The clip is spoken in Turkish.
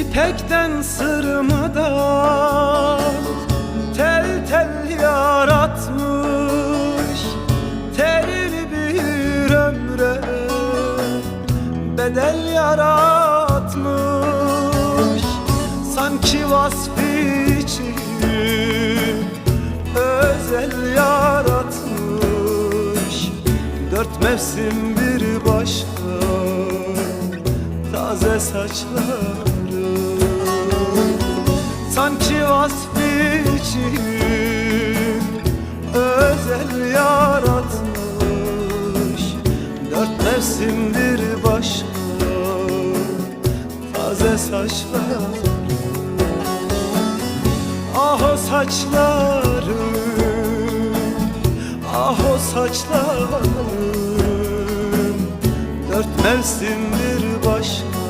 İpekten sırmadan tel tel yaratmış. Terli bir ömre bedel yaratmış. Sanki vasfı için özel yaratmış. Dört mevsim bir başka taze saçları Sanki vasfı için özel yaratmış. Dört mevsim bir başka taze saçlar. Ah o saçlarım Ah o saçlarım Dört mevsim bir başka